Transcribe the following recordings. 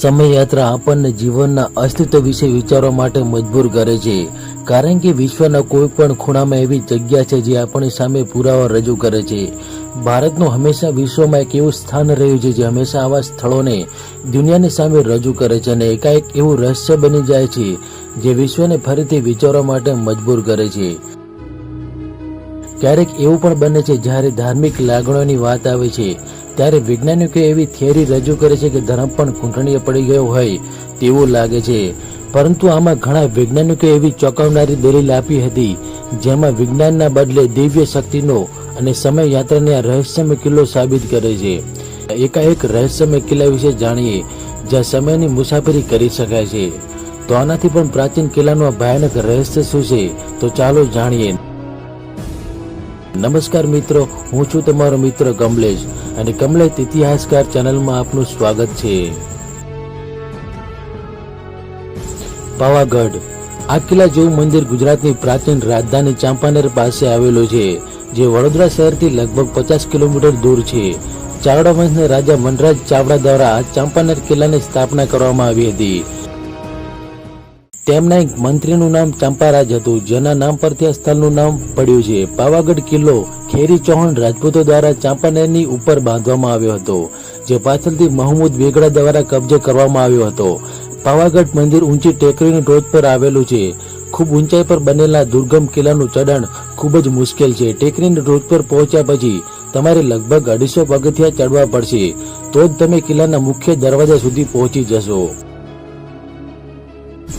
સમયયાત્રા આપણને જીવનના અસ્તિત્વ વિશે વિચારવા માટે મજબૂર કરે છે. કારણ કે વિશ્વના કોઈ પણ ખૂણામાં એવી જગ્યા છે જે આપણી સામે પુરાવા રજૂ કરે છે. ભારતનું હંમેશા વિશ્વમાં એક એવું સ્થાન રહ્યું છે જે હંમેશા આવા સ્થળોને દુનિયાની સામે રજૂ કરે છે અને એકાએક એવું રહસ્ય બની જાય છે જે વિશ્વને ફરીથી વિચારવા માટે મજબૂર કરે છે. ક્યારેક એવું પણ બને છે જ્યારે ધાર્મિક લાગણીઓની વાત આવે છે. ત્યારે વૈજ્ઞાનિકો એવી થિયરી રજૂ કરે છે કે ધર્મ પણ ઘૂંટણીએ પડી ગયો હોય તેવું લાગે છે. પરંતુ આમાં ઘણા વૈજ્ઞાનિકો એવી ચોંકાવનારી દલીલ આપી હતી, જેમાં વિજ્ઞાનના બદલે દિવ્ય શક્તિનો અને સમય યાત્રાને રહસ્યમય કિલ્લો સાબિત કરે છે. એકાએક રહસ્યમય કિલ્લા વિશે જાણીએ, જ્યાં સમયની મુસાફરી કરી શકાય છે. તો આનાથી પણ પ્રાચીન કિલ્લાનું ભયાનક રહસ્ય શું છે, તો ચાલો જાણીએ. નમસ્કાર મિત્રો, હું છું તમારો મિત્ર કમલેશ અને કમલેશ ઇતિહાસકાર ચેનલમાં આપનું સ્વાગત છે. પાવાગઢ. આ કિલ્લા જેવું મંદિર ગુજરાતની પ્રાચીન રાજધાની ચાંપાનેર પાસે આવેલું છે, જે વડોદરા શહેરથી લગભગ પચાસ કિલોમીટર દૂર છે. ચાવડા વંશના રાજા મનરાજ ચાવડા દ્વારા ચાંપાનેર કિલ્લાની સ્થાપના કરવામાં આવી હતી. તેમના એક મંત્રીનું નામ ચંપારાજ હતું, જેના નામ પરથી આ સ્થળનું નામ પડ્યું છે. પાવાગઢ કિલ્લો ખેરી ચૌહાણ રાજપૂતો દ્વારા ચાંપાનેરની ઉપર બાંધવામાં આવ્યો હતો, જે પાછળથી મહમૂદ બેગડા દ્વારા કબજે કરવામાં આવ્યો હતો. પાવાગઢ મંદિર ઊંચી ટેકરીની ટોચ પર આવેલું છે. ખૂબ ઊંચાઈ પર બનેલા દુર્ગમ કિલ્લાનું ચઢાણ ખૂબ જ મુશ્કેલ છે. ટેકરીની ટોચ પર પહોંચ્યા પછી તમારે લગભગ અઢીસો પગથિયા ચડવા પડશે. તો જ તમે કિલ્લાના મુખ્ય દરવાજા સુધી પહોંચી જશો.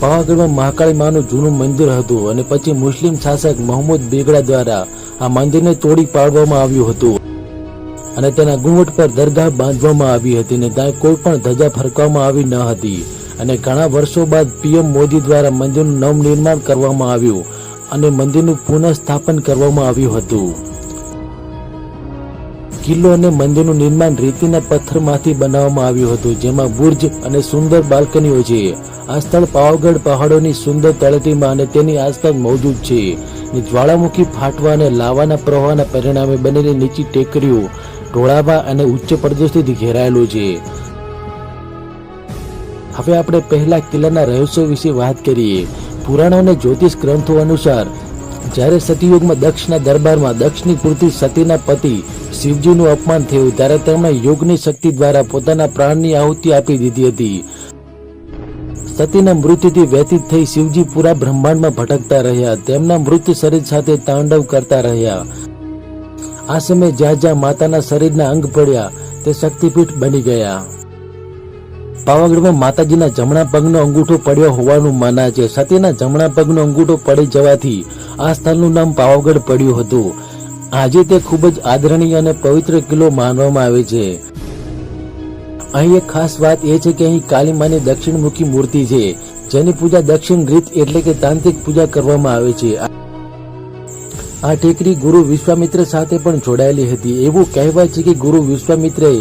પાવાગઢમાં મહાકાળી માનું જૂનું મંદિર હતું અને પછી મુસ્લિમ શાસક મોહમ્મદ બેગડા દ્વારા આ મંદિરને તોડી પાડવામાં આવ્યું હતું. અને તેના ગુંવટ પર દરગાહ બાંધવામાં આવી હતી અને ત્યાં કોઈ પણ ધજા ફરકવામાં આવી ન હતી. અને ઘણા વર્ષો બાદ પીએમ મોદી દ્વારા મંદિરનું નવનિર્માણ કરવામાં આવ્યું અને મંદિરનું પુનઃસ્થાપન કરવામાં આવ્યું હતું. કિલ્લો અને મંદિરનું નિર્માણ રેતીના પથ્થરમાંથી બનાવવામાં આવ્યું હતું, જેમાં બુર્જ અને સુંદર બાલ્કનીઓ છે. આ સ્થળ પાવાગઢ પહાડોની સુંદર તળેટીમાં અને તેની આસપાસ મોજૂદ છે. જ્વાળામુખી ફાટવા અને લાવાના પ્રવાહના પરિણામે બનેલી નીચી ટેકરીઓ ઢોળાવા અને ઉચ્ચ પ્રદેશથી ઘેરાયેલું છે. હવે આપણે પહેલા કિલ્લાના રહસ્યો વિશે વાત કરીએ. પુરાણો અને જ્યોતિષ ગ્રંથો અનુસાર જ્યારે સતયુગમાં દક્ષના દરબારમાં દક્ષની પૂર્તિ સતીના પતિ શિવજીનું અપમાન થયું, ત્યારે તેમણે યોગની શક્તિ દ્વારા પોતાના પ્રાણની આહુતિ આપી દીધી હતી. સતીના મૃત્યુથી વ્યતીત થઈ શિવજી પૂરા બ્રહ્માંડમાં ભટકતા રહ્યા, તેમના મૃત્યુ શરીર સાથે તાંડવ કરતા રહ્યા. આ સમયે જ્યાં જ્યાં માતાના શરીરના અંગ પડ્યા, તે શક્તિપીઠ બની ગયા. પાવાગઢમાં માતાજીના જમણા પગનો અંગૂઠો પડ્યો હોવાનું માના છે. સતીના જમણા પગનો અંગૂઠો પડી જવાથી આ સ્થળનું નામ પાવાગઢ પડ્યું હતું. આજે તે ખૂબ જ આદરણીય અને પવિત્ર કિલ્લો માનવામાં આવે છે. અહીં એક ખાસ વાત એ છે કે અહીં કાલીમાની દક્ષિણમુખી મૂર્તિ છે, જેની પૂજા દક્ષિણ રીત એટલે કે તાંત્રિક પૂજા કરવામાં આવે છે. આ ટેકરી ગુરુ વિશ્વામિત્ર સાથે પણ જોડાયેલી હતી. એવું કહેવાય છે કે ગુરુ વિશ્વામિત્રએ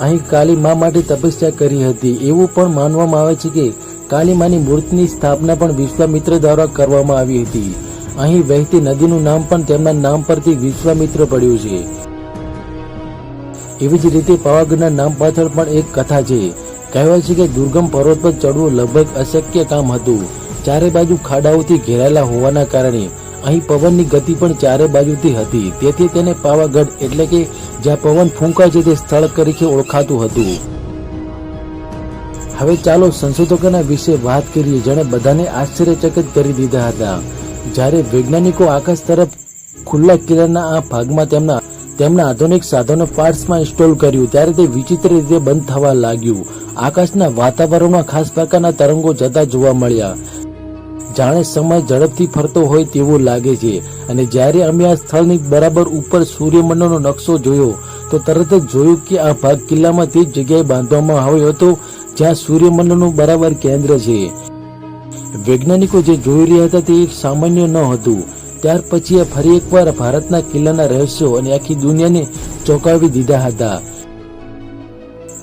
અહીં કાલી મા માટે તપસ્યા કરી હતી. એવું પણ માનવામાં આવે છે કે કાલી માની મૂર્તિની સ્થાપના પણ વિશ્વામિત્ર દ્વારા કરવામાં આવી હતી. અહીં વહેતી નદીનું નામ પણ તેમના નામ પરથી વિશ્વામિત્ર પડ્યું છે. એવી જ રીતે પાવાગઢના નામ પાછળ પણ એક કથા છે. કહેવાય છે કે દુર્ગમ પર્વત પર ચડવું લગભગ અશક્ય કામ હતું. ચારે બાજુ ખાડાઓથી ઘેરાયેલા હોવાના કારણે અહીં પવનની ગતિ પણ ચારે બાજુથી હતી. તેથી તેને પાવાગઢ એટલે કે જ્યાં પવન ફૂંકાય છે તે સ્થળ તરીકે ઓળખાતું હતું. હવે ચાલો સંશોધકોના વિશે વાત કરીએ. જેણે બધાને આશ્ચર્યચકિત કરી દીધા હતા. જ્યારે વૈજ્ઞાનિકો આકાશ તરફ ખુલ્લા કિલ્લાના આ ભાગમાં તેમના તેમના આધુનિક સાધનો પાર્ટ્સમાં ઇન્સ્ટોલ કર્યું, ત્યારે તે વિચિત્ર રીતે બંધ થવા લાગ્યું. આકાશના વાતાવરણમાં ખાસ પ્રકારના તરંગો જતા જોવા મળ્યા. જાણે સમય ઝડપથી ફરતો હોય તેવું લાગે છે. અને જ્યારે અમે આ સ્થળની બરાબર ઉપર સૂર્યમંડળનો નકશો જોયો, તો તરત જ જોયું કે આ ભાગ કિલ્લામાં તે જગ્યાએ બાંધવામાં આવ્યો હતો, જ્યાં સૂર્યમંડળનું બરાબર કેન્દ્ર છે. વૈજ્ઞાનિકો જે જોઈ રહ્યા હતા તે સામાન્ય ન હતું. ત્યાર પછી ફરી એકવાર ભારતના કિલ્લાના રહસ્યો અને આખી દુનિયાને ચોંકાવી દીધા હતા.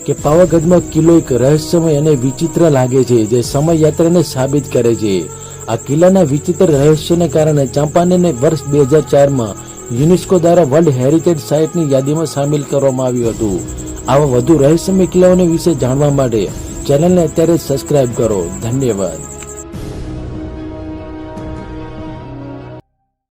કે પાવાગઢમાં કિલ્લો એક રહસ્યમય અને વિચિત્ર લાગે છે, જે સમય યાત્રાને સાબિત કરે છે. આ કિલ્લાના વિચિત્ર રહસ્યને કારણે ચાંપાનેરને વર્ષ બે હજાર ચારમાં યુનેસ્કો દ્વારા વર્લ્ડ હેરિટેજ સાઇટની યાદીમાં સામેલ કરવામાં આવ્યું હતું. આવા વધુ રહસ્યમય કિલ્લાઓને વિશે જાણવા માટે ચેનલને અત્યારે સબસ્ક્રાઇબ કરો. ધન્યવાદ.